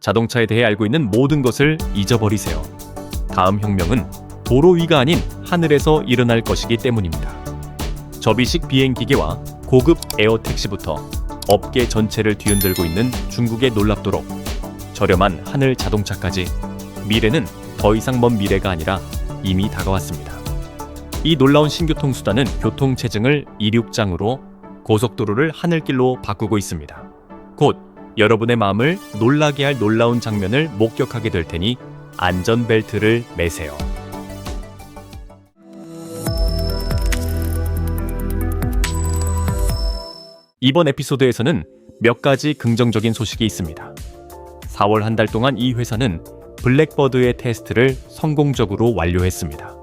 자동차에 대해 알고 있는 모든 것을 잊어버리세요. 다음 혁명은 도로 위가 아닌 하늘에서 일어날 것이기 때문입니다. 접이식 비행 기계와 고급 에어 택시부터 업계 전체를 뒤흔들고 있는 중국의 놀랍도록 저렴한 하늘 자동차까지 미래는 더 이상 먼 미래가 아니라 이미 다가왔습니다. 이 놀라운 신교통 수단은 교통 체증을 이륙장으로 고속도로를 하늘길로 바꾸고 있습니다. 곧 여러분의 마음을 놀라게 할 놀라운 장면을 목격하게 될 테니 안전벨트를 매세요. 이번 에피소드에서는 몇 가지 긍정적인 소식이 있습니다. 4월 한 달 동안 이 회사는 블랙버드의 테스트를 성공적으로 완료했습니다.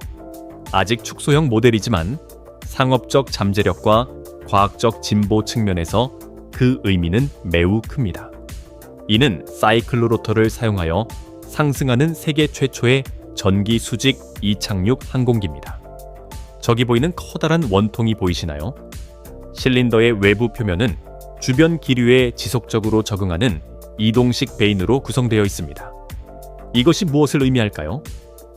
아직 축소형 모델이지만 상업적 잠재력과 과학적 진보 측면에서 그 의미는 매우 큽니다. 이는 사이클로 로터를 사용하여 상승하는 세계 최초의 전기 수직 이착륙 항공기입니다. 저기 보이는 커다란 원통이 보이시나요? 실린더의 외부 표면은 주변 기류에 지속적으로 적응하는 이동식 베인으로 구성되어 있습니다. 이것이 무엇을 의미할까요?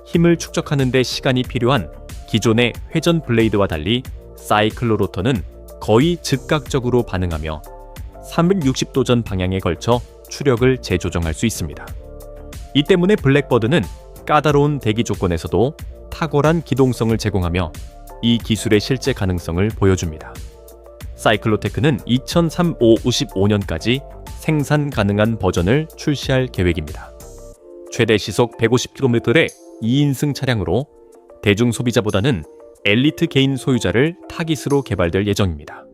힘을 축적하는 데 시간이 필요한 기존의 회전 블레이드와 달리 사이클로 로터는 거의 즉각적으로 반응하며 360도 전 방향에 걸쳐 추력을 재조정할 수 있습니다. 이 때문에 블랙버드는 까다로운 대기 조건에서도 탁월한 기동성을 제공하며 이 기술의 실제 가능성을 보여줍니다. 사이클로테크는 2035-55년까지 생산 가능한 버전을 출시할 계획입니다. 최대 시속 150km의 2인승 차량으로 대중 소비자보다는 엘리트 개인 소유자를 타깃으로 개발될 예정입니다.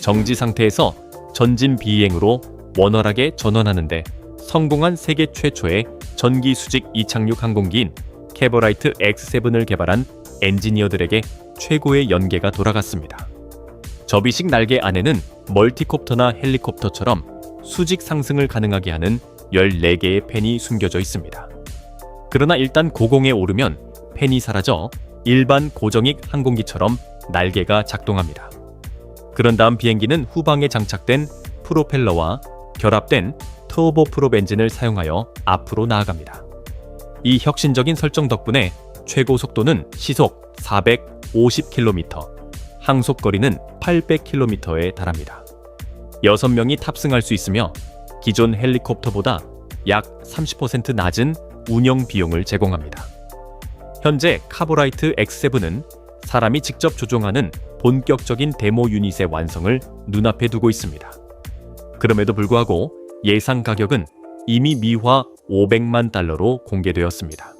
정지 상태에서 전진 비행으로 원활하게 전원하는데 성공한 세계 최초의 전기 수직 이착륙 항공기인 캐버라이트 X7을 개발한 엔지니어들에게 최고의 연계가 돌아갔습니다. 접이식 날개 안에는 멀티콥터나 헬리콥터처럼 수직 상승을 가능하게 하는 14개의 팬이 숨겨져 있습니다. 그러나 일단 고공에 오르면 팬이 사라져 일반 고정익 항공기처럼 날개가 작동합니다. 그런 다음 비행기는 후방에 장착된 프로펠러와 결합된 터보 프롭 엔진을 사용하여 앞으로 나아갑니다. 이 혁신적인 설정 덕분에 최고 속도는 시속 450km, 항속 거리는 800km에 달합니다. 6명이 탑승할 수 있으며 기존 헬리콥터보다 약 30% 낮은 운영 비용을 제공합니다. 현재 카보라이트 X7은 사람이 직접 조종하는 본격적인 데모 유닛의 완성을 눈앞에 두고 있습니다. 그럼에도 불구하고 예상 가격은 이미 미화 500만 달러로 공개되었습니다.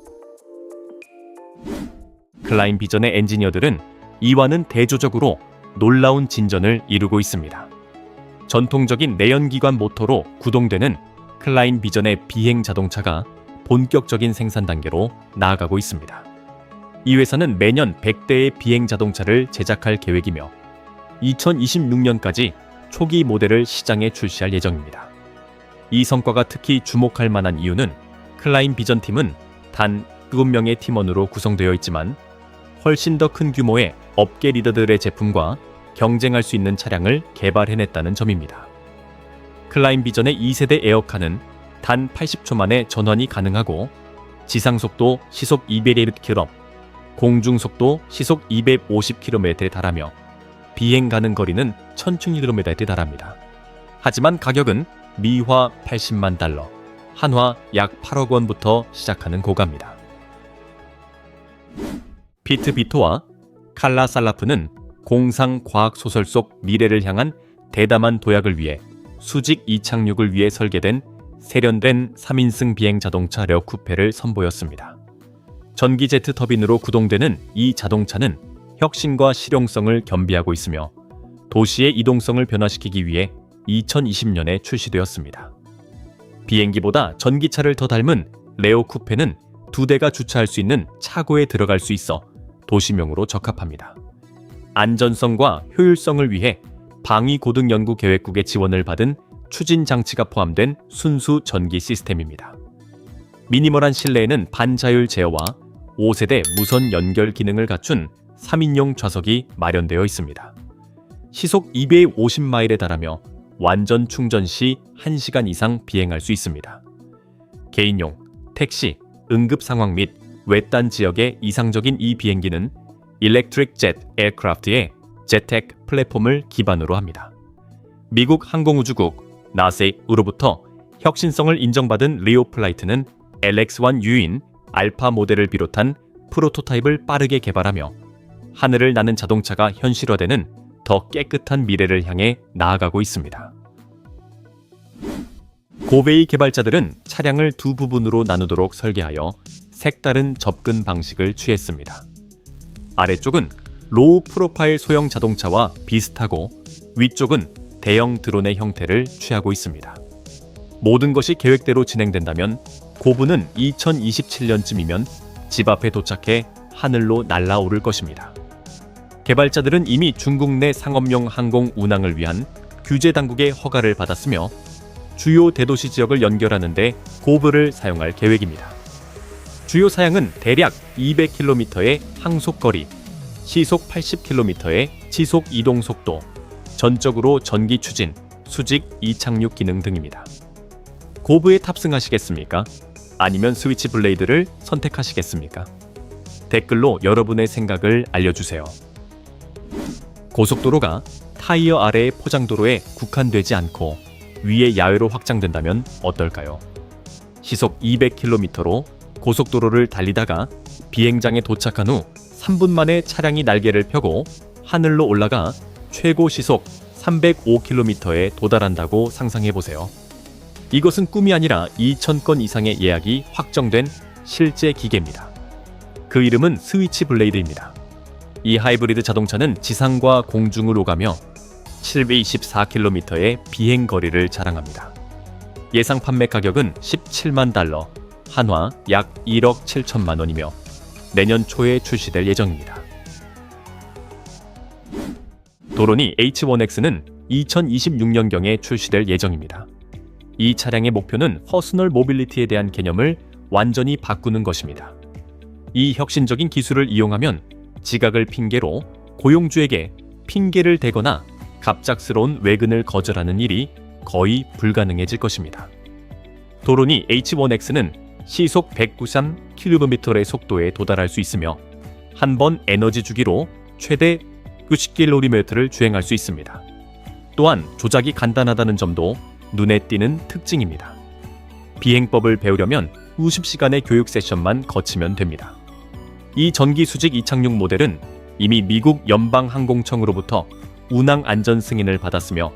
클라인 비전의 엔지니어들은 이와는 대조적으로 놀라운 진전을 이루고 있습니다. 전통적인 내연기관 모터로 구동되는 클라인 비전의 비행 자동차가 본격적인 생산 단계로 나아가고 있습니다. 이 회사는 매년 100대의 비행 자동차를 제작할 계획이며 2026년까지 초기 모델을 시장에 출시할 예정입니다. 이 성과가 특히 주목할 만한 이유는 클라인 비전 팀은 단 7명의 팀원으로 구성되어 있지만 훨씬 더 큰 규모의 업계 리더들의 제품과 경쟁할 수 있는 차량을 개발해냈다는 점입니다. 클라인 비전의 2세대 에어카는 단 80초 만에 전환이 가능하고 지상 속도 시속 200km, 공중 속도 시속 250km에 달하며 비행 가능 거리는 1000km에 달합니다. 하지만 가격은 미화 80만 달러, 한화 약 8억 원부터 시작하는 고가입니다. 피트 비토와 칼라 살라프는 공상 과학 소설 속 미래를 향한 대담한 도약을 위해 수직 이착륙을 위해 설계된 세련된 3인승 비행 자동차 레어쿠페를 선보였습니다. 전기 제트 터빈으로 구동되는 이 자동차는 혁신과 실용성을 겸비하고 있으며 도시의 이동성을 변화시키기 위해 2020년에 출시되었습니다. 비행기보다 전기차를 더 닮은 레오 쿠페는 두 대가 주차할 수 있는 차고에 들어갈 수 있어 도시명으로 적합합니다. 안전성과 효율성을 위해 방위고등연구계획국의 지원을 받은 추진 장치가 포함된 순수 전기 시스템입니다. 미니멀한 실내에는 반자율 제어와 5세대 무선 연결 기능을 갖춘 3인용 좌석이 마련되어 있습니다. 시속 250마일에 달하며 완전 충전 시 1시간 이상 비행할 수 있습니다. 개인용, 택시, 응급 상황 및 외딴 지역의 이상적인 이 비행기는 일렉트릭 젯 에어크래프트의 제텍 플랫폼을 기반으로 합니다. 미국 항공우주국 나세으로부터 혁신성을 인정받은 리오 플라이트는 LX1U인 알파 모델을 비롯한 프로토타입을 빠르게 개발하며 하늘을 나는 자동차가 현실화되는 더 깨끗한 미래를 향해 나아가고 있습니다. 고베이 개발자들은 차량을 두 부분으로 나누도록 설계하여 색다른 접근 방식을 취했습니다. 아래쪽은 로우 프로파일 소형 자동차와 비슷하고 위쪽은 대형 드론의 형태를 취하고 있습니다. 모든 것이 계획대로 진행된다면 고부는 2027년쯤이면 집 앞에 도착해 하늘로 날아오를 것입니다. 개발자들은 이미 중국 내 상업용 항공 운항을 위한 규제 당국의 허가를 받았으며 주요 대도시 지역을 연결하는데 고브를 사용할 계획입니다. 주요 사양은 대략 200km의 항속거리, 시속 80km의 지속 이동 속도, 전적으로 전기 추진, 수직 이착륙 기능 등입니다. 고브에 탑승하시겠습니까? 아니면 스위치 블레이드를 선택하시겠습니까? 댓글로 여러분의 생각을 알려주세요. 고속도로가 타이어 아래의 포장도로에 국한되지 않고 위에 야외로 확장된다면 어떨까요? 시속 200km로 고속도로를 달리다가 비행장에 도착한 후 3분 만에 차량이 날개를 펴고 하늘로 올라가 최고 시속 305km에 도달한다고 상상해 보세요. 이것은 꿈이 아니라 2,000건 이상의 예약이 확정된 실제 기계입니다. 그 이름은 스위치 블레이드입니다. 이 하이브리드 자동차는 지상과 공중을 오가며 724km의 비행 거리를 자랑합니다. 예상 판매 가격은 17만 달러, 한화 약 1억 7천만 원이며 내년 초에 출시될 예정입니다. 도로니 H1X는 2026년경에 출시될 예정입니다. 이 차량의 목표는 퍼스널 모빌리티에 대한 개념을 완전히 바꾸는 것입니다. 이 혁신적인 기술을 이용하면 지각을 핑계로 고용주에게 핑계를 대거나 갑작스러운 외근을 거절하는 일이 거의 불가능해질 것입니다. 도로니 H1X는 시속 193km의 속도에 도달할 수 있으며 한 번 에너지 주기로 최대 90km를 주행할 수 있습니다. 또한 조작이 간단하다는 점도 눈에 띄는 특징입니다. 비행법을 배우려면 50시간의 교육 세션만 거치면 됩니다. 이 전기 수직 이착륙 모델은 이미 미국 연방항공청으로부터 운항 안전 승인을 받았으며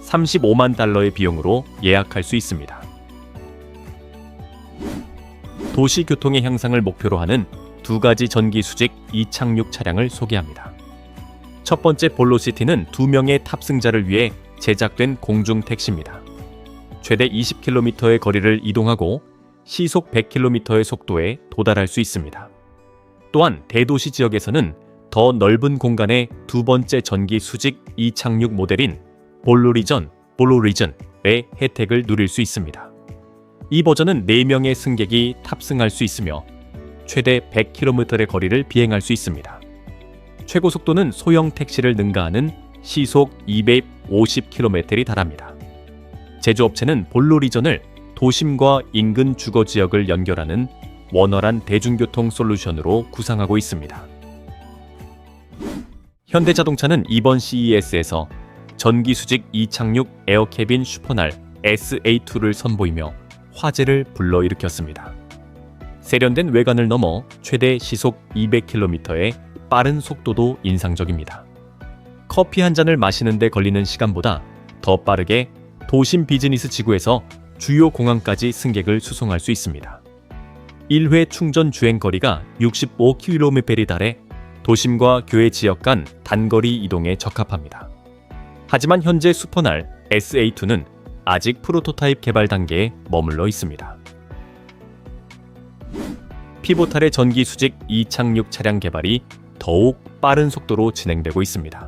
35만 달러의 비용으로 예약할 수 있습니다. 도시 교통의 향상을 목표로 하는 두 가지 전기 수직 이착륙 차량을 소개합니다. 첫 번째 볼로시티는 두 명의 탑승자를 위해 제작된 공중 택시입니다. 최대 20km의 거리를 이동하고 시속 100km의 속도에 도달할 수 있습니다. 또한 대도시 지역에서는 더 넓은 공간의 두 번째 전기 수직 이착륙 모델인 볼로리전, 볼로리전의 혜택을 누릴 수 있습니다. 이 버전은 4명의 승객이 탑승할 수 있으며 최대 100km의 거리를 비행할 수 있습니다. 최고 속도는 소형 택시를 능가하는 시속 250km에 달합니다. 제조업체는 볼로리전을 도심과 인근 주거 지역을 연결하는 원활한 대중교통 솔루션으로 구상하고 있습니다. 현대자동차는 이번 CES에서 전기 수직 이착륙 에어캐빈 슈퍼날 SA2를 선보이며 화제를 불러일으켰습니다. 세련된 외관을 넘어 최대 시속 200km의 빠른 속도도 인상적입니다. 커피 한 잔을 마시는데 걸리는 시간보다 더 빠르게 도심 비즈니스 지구에서 주요 공항까지 승객을 수송할 수 있습니다. 1회 충전 주행 거리가 65km에 달해 도심과 교외 지역 간 단거리 이동에 적합합니다. 하지만 현재 슈퍼날 SA2는 아직 프로토타입 개발 단계에 머물러 있습니다. 피보탈의 전기 수직 이착륙 차량 개발이 더욱 빠른 속도로 진행되고 있습니다.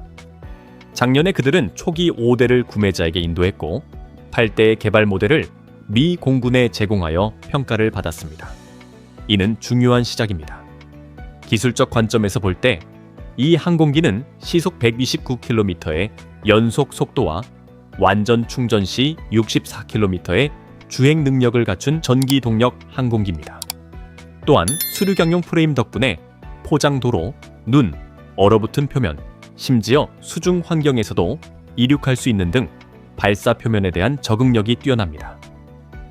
작년에 그들은 초기 5대를 구매자에게 인도했고 8대의 개발 모델을 미 공군에 제공하여 평가를 받았습니다. 이는 중요한 시작입니다. 기술적 관점에서 볼 때 이 항공기는 시속 129km의 연속 속도와 완전 충전 시 64km의 주행 능력을 갖춘 전기 동력 항공기입니다. 또한 수륙양용 프레임 덕분에 포장도로, 눈, 얼어붙은 표면, 심지어 수중 환경에서도 이륙할 수 있는 등 발사 표면에 대한 적응력이 뛰어납니다.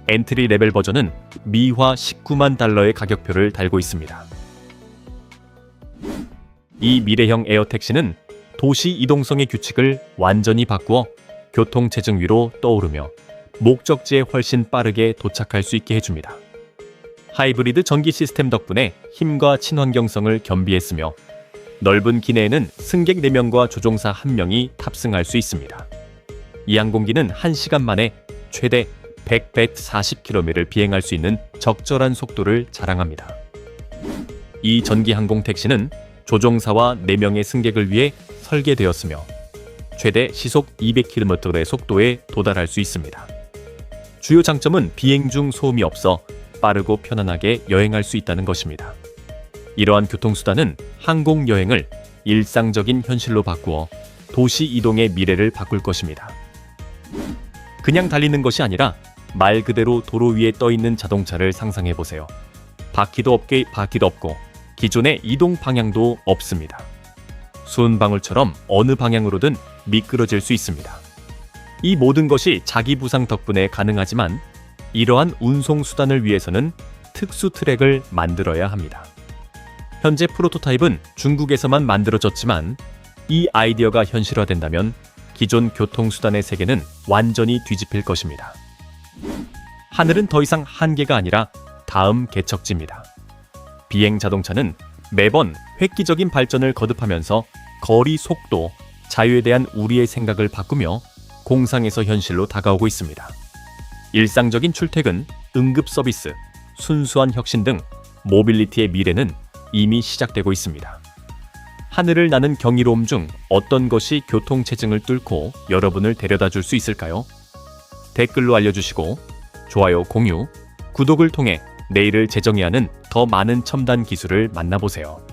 엔트리 레벨 버전은 미화 19만 달러의 가격표를 달고 있습니다. 이 미래형 에어 택시는 도시 이동성의 규칙을 완전히 바꾸어 교통 체증 위로 떠오르며 목적지에 훨씬 빠르게 도착할 수 있게 해줍니다. 하이브리드 전기 시스템 덕분에 힘과 친환경성을 겸비했으며 넓은 기내에는 승객 4명과 조종사 1명이 탑승할 수 있습니다. 이 항공기는 1시간 만에 최대 100, 140km를 비행할 수 있는 적절한 속도를 자랑합니다. 이 전기 항공 택시는 조종사와 4명의 승객을 위해 설계되었으며 최대 시속 200km의 속도에 도달할 수 있습니다. 주요 장점은 비행 중 소음이 없어 빠르고 편안하게 여행할 수 있다는 것입니다. 이러한 교통수단은 항공 여행을 일상적인 현실로 바꾸어 도시 이동의 미래를 바꿀 것입니다. 그냥 달리는 것이 아니라 말 그대로 도로 위에 떠 있는 자동차를 상상해 보세요. 바퀴도 없게 바퀴도 없고 기존의 이동 방향도 없습니다. 수은 방울처럼 어느 방향으로든 미끄러질 수 있습니다. 이 모든 것이 자기 부상 덕분에 가능하지만 이러한 운송 수단을 위해서는 특수 트랙을 만들어야 합니다. 현재 프로토타입은 중국에서만 만들어졌지만 이 아이디어가 현실화된다면 기존 교통수단의 세계는 완전히 뒤집힐 것입니다. 하늘은 더 이상 한계가 아니라 다음 개척지입니다. 비행 자동차는 매번 획기적인 발전을 거듭하면서 거리 속도, 자유에 대한 우리의 생각을 바꾸며 공상에서 현실로 다가오고 있습니다. 일상적인 출퇴근, 응급 서비스, 순수한 혁신 등 모빌리티의 미래는 이미 시작되고 있습니다. 하늘을 나는 경이로움 중 어떤 것이 교통체증을 뚫고 여러분을 데려다 줄 수 있을까요? 댓글로 알려주시고 좋아요, 공유, 구독을 통해 내일을 재정의하는 더 많은 첨단 기술을 만나보세요.